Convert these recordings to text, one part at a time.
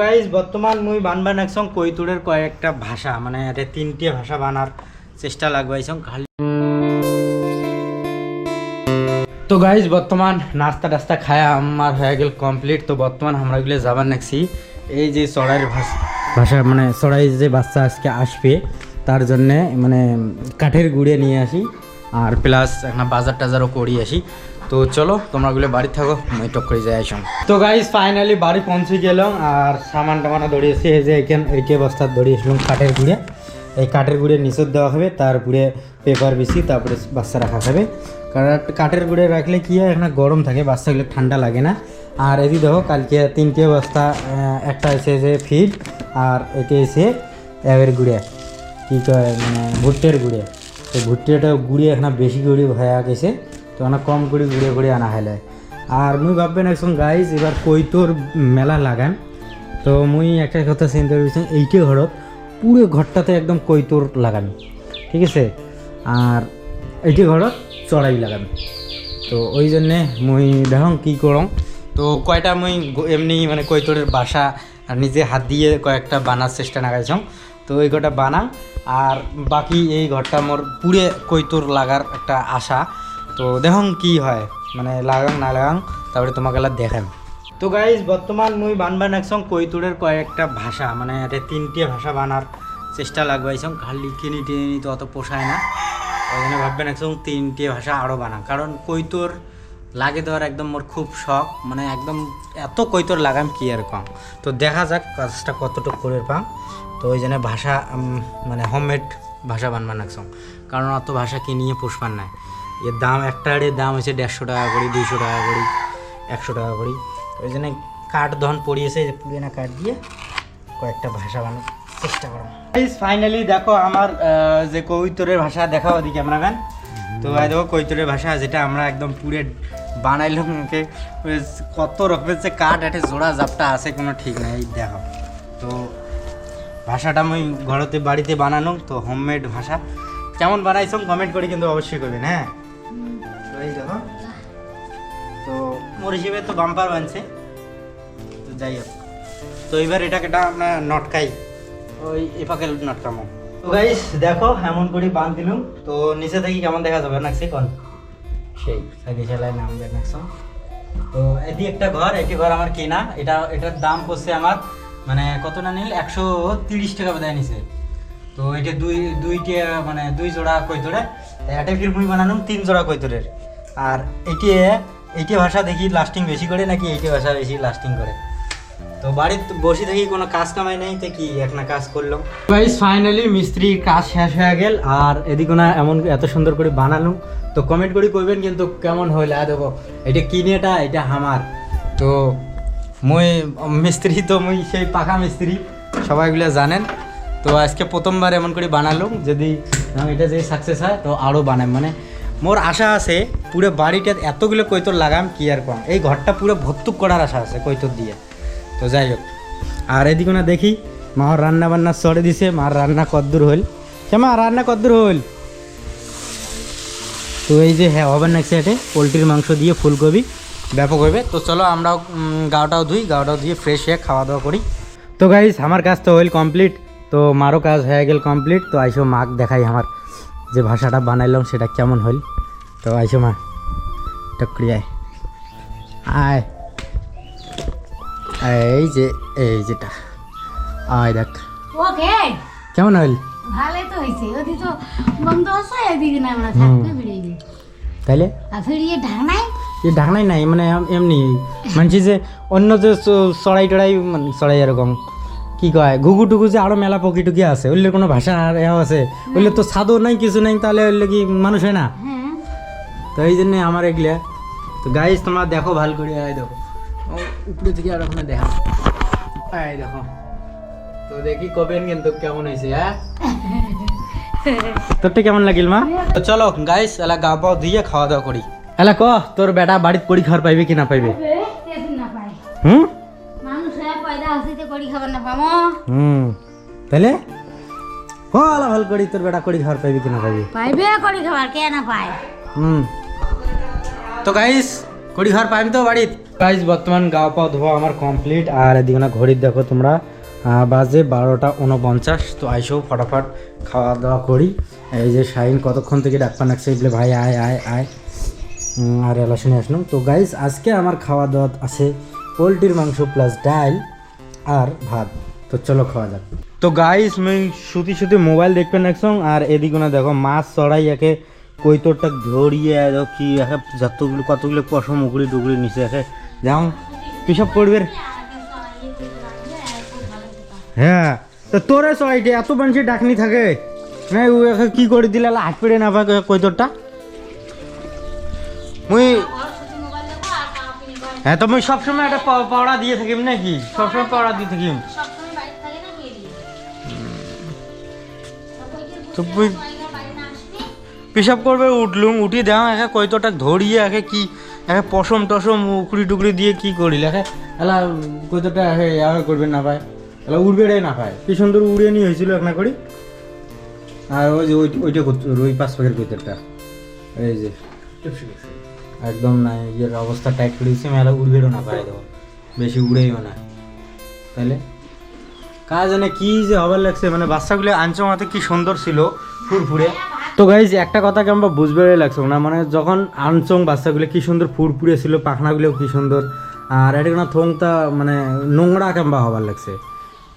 Guys বর্তমান মুই বানবান একসং কৈতুরের কয়েকটা ভাষা মানে এটা তিনটে ভাষা বানার চেষ্টা লাগবাইছং খালি তো গাইজ বর্তমান নাস্তা টাস্তা খায়া আমার হয়ে গেল কমপ্লিট তো বর্তমান আমরা গেলে যাবার নাকছি এই যে চড়াইয়ের ভাষা ভাষা মানে চড়াই যে বাচ্চা আজকে আসবে, তার জন্যে মানে কাঠের গুঁড়ে নিয়ে আসি, আর প্লাস একটা বাজার টাজারও করি আসি। তো চলো, তোমরা গুলো বাড়ি থাকো মই টক করে যাই আসুন। তো গাইজ ফাইনালি বাড়ি পৌঁছে গেলাম, আর সামান টামানা দড়িয়েছি এই যে এখান এইকে বস্তা দড়িয়েছিলাম কাঠের গুঁড়ে। এই কাঠের গুঁড়ে নিচত দেওয়া হবে, তারপরে পেপার বেশি, তারপরে বাচ্চা রাখা হবে। কারণ কাঠের গুঁড়ে রাখলে কি হয়, এখানে গরম থাকে, বাচ্চাগুলো ঠান্ডা লাগে না। আর এদিকে দেখো, কালকে তিনটে বস্তা একটা এসে যে ফিড আর একে এসে এর গুঁড়ে। কী কয় মানে ভুট্টের গুঁড়ে। তো ভুট্টেটা গুঁড়ে এখানে বেশি গুঁড়ি হয়ে গেছে। তো অনেক কম করে, ঘুরে ঘুরে আনা হলে আর মুই ভাববেন একজন গাইজ এবার কৈতর মেলা লাগান? তো মুই একটা কথা চিন্তা করছি এইটে ঘরত পুরো ঘরটাতে একদম কৈতর লাগানো, ঠিক আছে? আর এইটি ঘরত চড়াই লাগানো। তো ওই জন্যে মুই দেখুন কী করং তো কয়টা মুই এমনি মানে কৈতরের বাসা আর নিজে হাত দিয়ে কয়েকটা বানার চেষ্টা লাগাইছং তো ওই কটা বানা আর বাকি এই ঘরটা মোর পুরে কৈতর লাগার একটা আশা। তো দেখুন কি হয়। মানে লাগাং, না লাগাং, তারপরে তোমাকে দেখাম তো গাইজ বর্তমান মুই বানবান একসং কৈতুরের কয়েকটা ভাষা মানে এটা তিনটে ভাষা বানার চেষ্টা লাগবাইছং, খালি কিনি টিনি তো অত পোষায় না। ওই জন্য ভাববেন একসং তিনটে ভাষা আরও বানা, কারণ কৈতর লাগে দেওয়ার একদম মোর খুব শখ মানে একদম এত কৈতর লাগাম কি আর কম। তো দেখা যাক কাজটা কতটুকু করে পাম। তো ওই জন্য ভাষা মানে হোমমেড ভাষা বানবান একসং, কারণ অত ভাষা কিনিয়ে পুষপান নাই। এর দাম একটা এর দাম হচ্ছে দেড়শো টাকা করি, দুইশো টাকা করি, একশো টাকা করি। ওই জন্য কাঠ ধন পড়িয়েছে যে পুরিয়ে কাঠ দিয়ে কয়েকটা ভাষা বানানোর চেষ্টা করো। ফাইনালি দেখো আমার যে কৈতরের ভাষা, দেখাও দিকে আমরা গান তো দেখো কৈতরের ভাষা, যেটা আমরা একদম পুরে বানাইলাম ওকে। কত রকমের যে কাঠ, একটা জোড়া জাপটা আছে, কোনো ঠিক নাই দেখো। তো ভাষাটা আমি ঘরতে, বাড়িতে বানানো, তো হোমমেড ভাষা। কেমন বানাইছো কমেন্ট করে কিন্তু অবশ্যই করবেন হ্যাঁ? এই দেখো তো মোর হিসেবে তো বাম্পার বানছে। তো যাই হোক। তো এবার এটাকে নটকাই। ওই নটকামো। তো দেখো, এমন করে বাঁধ দিলুম। তো নিচে থেকে কেমন দেখা যাবে? কোন? সেই সাইডে চালায় নামবে তো এটি একটা ঘর, এটি ঘর আমার কেনা। এটা, এটার দাম পড়ছে আমার মানে কত না নিল? একশো তিরিশ টাকা বোধহয় নিছে। তো এটা দুই, দুইটা মানে দুই জোড়া কৈতরে এটা ফির মুই তিন জোড়া কৈতরের। আর এটি এইটি ভাষা দেখি লাস্টিং বেশি করে, নাকি এইটি ভাষা বেশি লাস্টিং করে? তো বাড়িতে বসে থাকি কোনো কাজ কামাই নেই, তো কি একটা কাজ করলাম। গাইস ফাইনালি মিস্ত্রি কাজ শেষ হয়ে গেল, আর এদিকে না এমন এত সুন্দর করে বানালাম। তো কমেন্ট করে কইবেন কিন্তু কেমন হইলে, আ দেখো, এটা কিনেটা, এটা আমার তো মুই, মিস্ত্রি তো মুই সেই পাকা মিস্ত্রি সবাইগুলো জানেন। তো আজকে প্রথমবার এমন করে বানালুম, যদি এটা যদি সাকসেস হয়, তো আরও বানাম মানে মোর আশা আছে, পুরো বাড়িটা এতগুলো কৈতর লাগাম, কি আর কম। এই ঘরটা পুরো ভর্তুক করার আশা আছে কৈতর দিয়ে। তো যাই হোক। আর এদিকে না দেখি মার রান্না বান্না সরে দিছে, মার রান্না কদ্দূর হইল। কেমা রান্না কদ্দূর হইল। তো এই যে হ্যাঁ হবেন নাকছে এটে, পোলট্রির মাংস দিয়ে ফুলকপি, ব্যাপক হবে তো চলো আমরাও গাওটাও ধুই, গাওটাও ধুয়ে ফ্রেশ হয়ে খাওয়া দাওয়া করি। তো গাইস আমার কাজ তো হইল কমপ্লিট তো মারও কাজ হয়ে গেল কমপ্লিট তো আইসো মাক দেখাই আমার যে ভাষাটা বানাইলাম সেটা কেমন হইল। তো আইসো মা টকরি আয়। এই যে এই যেটা। আয় দেখ। ওকে কেমন হইল? ভালোই তো হয়েছে ওদিকে তো বন্ধ আছে এদিকে না আমরা থাকতে ফিরিয়ে তাইলে? আর ফিরিয়ে ঢাকনাই এই ঢাকনাই নাই মানে এমনি। মানছি যে অন্য যে চড়াই টড়াই মানে চড়াই এরকম। কি কয় ঘুঘু টুকু যে আরও মেলা পকি টুকি আছে ওইলে কোনো ভাষা আর এও আছে? ওইলে তো সাদও নাই কিছু নাই তাহলে ওইলে কি মানুষ হয় না? হ্যাঁ। তো এই জন্যে আমার এগুলা। তো গাইজ তোমরা দেখো ভালো করে এই দেখো। উপরে থেকে আর ওখানে দেখা। এই দেখো। তো দেখি কবেন কিন্তু কেমন হয়েছে হ্যাঁ? তোরটা কেমন লাগিল মা? তো চলো গাইস এলা গা পাও দিয়ে খাওয়া দাওয়া করি। এলা ক তোর বেটা বাড়িতে করি খাওয়ার পাইবে কি না পাইবে? হুম? করি খাবার না পামো হুম তাহলে ক ভালো করি তোর বেটা করি খাওয়ার পাইবে কি না পাইবে? পাইবে করি খাবার কে না পায়? হুম। তো গাইস কড়ি ঘর পাইম তো বাড়িত? গাইজ বর্তমান গাও পাও ধোয়া আমার কমপ্লিট আর এদিকে না ঘড়ির দেখো তোমরা বাজে বারোটা উনপঞ্চাশ তো আইসো ফটাফট খাওয়া দাওয়া করি। এই যে শাইন কতক্ষণ থেকে ডাক্তার নাকছে বলে ভাই আয় আয় আয়। আর এলাশনে আসলাম। তো গাইজ আজকে আমার খাওয়া দাওয়া আছে পোলট্রির মাংস প্লাস ডাল। আর ভাত। তো চলো খাওয়া যাক। তো গাইস মুই শুতি শুতি মোবাইল দেখবেন একসঙ্গ আর এদিকে না দেখো, মাছ চড়াই একে, কৈতরটা ধরিয়ে কি একে, যতগুলো, কতগুলো পশম উগড়ি টুকরি নিচে একে। যেমন পিসব করবে হ্যাঁ তো তোরে চড়াইটে এত মানুষ ডাকনি থাকে। না ও একে কি করে দিলে হাত পেড়ে না পায় কৈতরটা? মুই হ্যাঁ তো মুই সবসময় একটা পাও- পাওড়া দিয়ে থাকিম নাকি? সবসময় পাওড়া দিয়ে থাকিম। তো মুই পেশাব করবে উঠলুম উঠি দেওয়া একে কয়তটা ধরিয়ে একে কি একে পশম টসম উকড়ি টুকরি দিয়ে কি করিল? একে এলা কয়তটা একে ইয়ার করবে না পায় এলা উড়বে রে না পায় কি সুন্দর উড়িয়ে নিয়ে হয়েছিল এক না করি? আর ওই যে ওই- ওইটা করতো ওই পাঁচ প্যাকেট কয়তরটা এই যে। একদম না ইয়ের অবস্থা টাইট করে দিচ্ছে মেলা উড়বেও না পায় দেবো বেশি উড়েইও না। তাহলে কাজ জানে কি যে হবার লাগছে মানে বাচ্চাগুলো আঞ্চমাতে কি সুন্দর ছিল, ফুরফুরে। তো গাইজ একটা কথা কেমন বুঝবে লাগছে, না মানে যখন আনচং বাচ্চাগুলো কি সুন্দর ফুরফুরে ছিল পাখনাগুলো কি সুন্দর, আর এটা কোনো থংটা মানে নোংরা কেমবা হবার লাগছে?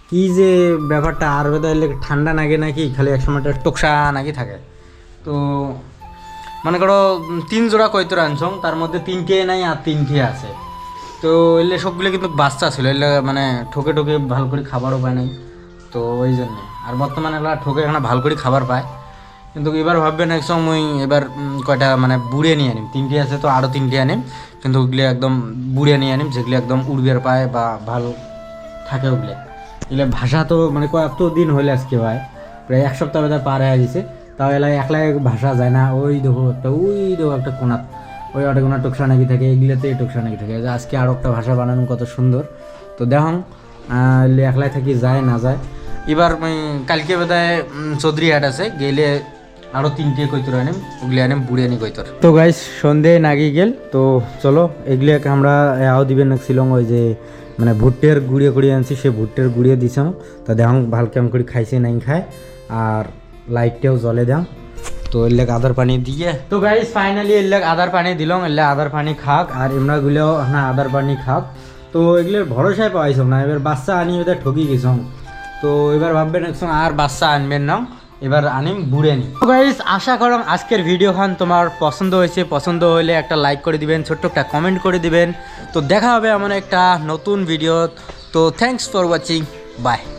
কি যে ব্যাপারটা, আর বেদা ঠান্ডা নাগে নাকি, খালি এক সময়টা টকসা নাকি থাকে। তো মনে করো তিন জোড়া কৈতর আনছং, তার মধ্যে তিনটে নাই আর তিনটে আছে। তো এলে সবগুলো কিন্তু বাচ্চা ছিল, এলে মানে ঠকে ঠকে ভালো করে খাবারও পায় নাই। তো ওই জন্যে। আর বর্তমানে এগুলা ঠকে এখানে ভালো করে খাবার পায়। কিন্তু এবার ভাববেন এক সময় এবার কয়টা মানে বুড়ে নিয়ে আনিম। তিনটে আছে তো আরও তিনটে আনিম। কিন্তু ওগুলো একদম বুড়ে নিয়ে আনিম, যেগুলো একদম উড়বের পায় বা ভালো থাকে ওগুলো। এগুলো ভাষা তো মানে কয়েকটো দিন হলে আজকে ভাই। প্রায় এক সপ্তাহ পার হয়ে গেছে। তাও এলা একলাই ভাষা যায় না, ওই দেখো একটা, ওই দেখো একটা কোনাত ওই একটা কোনা টুকসা নাকি থাকে এগুলোতে টুকসা নাকি থাকে আজকে আরও একটা ভাষা বানানো কত সুন্দর। তো দেখুন একলাই থাকি যায়, না যায়। এবার কালকে বোধহয় চৌধুরী হাট আছে, গেলে আরও তিনটে কৈতর আনিম, ওগুলি আনিম বুড়ি আনি কৈতর তো গাইস সন্ধে নাগি গেল, তো চলো এগুলিকে আমরা আও দিবেন শিলং ওই যে মানে ভুট্টের গুড়িয়ে গুড়িয়ে আনছি সে ভুট্টের গুড়িয়ে দিছাম তা দেখুন ভালো কেমন করে খাইছে নাই খায়। আর লাইটটাও জ্বলে দাম তো এর লেগ আদার পানি দিয়ে তো গাইস ফাইনালি এর লেগ আদার পানি দিলাম এর লেগ আদার পানি খাক আর এমরা গুলো হ্যাঁ আদার পানি খাক তো এগুলোর ভরসায় পাইছম না এবার বাচ্চা আনি এবার ঠকি গেছম তো এবার ভাববেন একসঙ্গে আর বাচ্চা আনবেন না এবার আনিম বুড়ে নি তো গাইস আশা করম আজকের ভিডিও খান তোমার পছন্দ হয়েছে পছন্দ হলে একটা লাইক করে দিবেন ছোট্ট একটা কমেন্ট করে দিবেন তো দেখা হবে এমন একটা নতুন ভিডিও তো থ্যাঙ্কস ফর ওয়াচিং বাই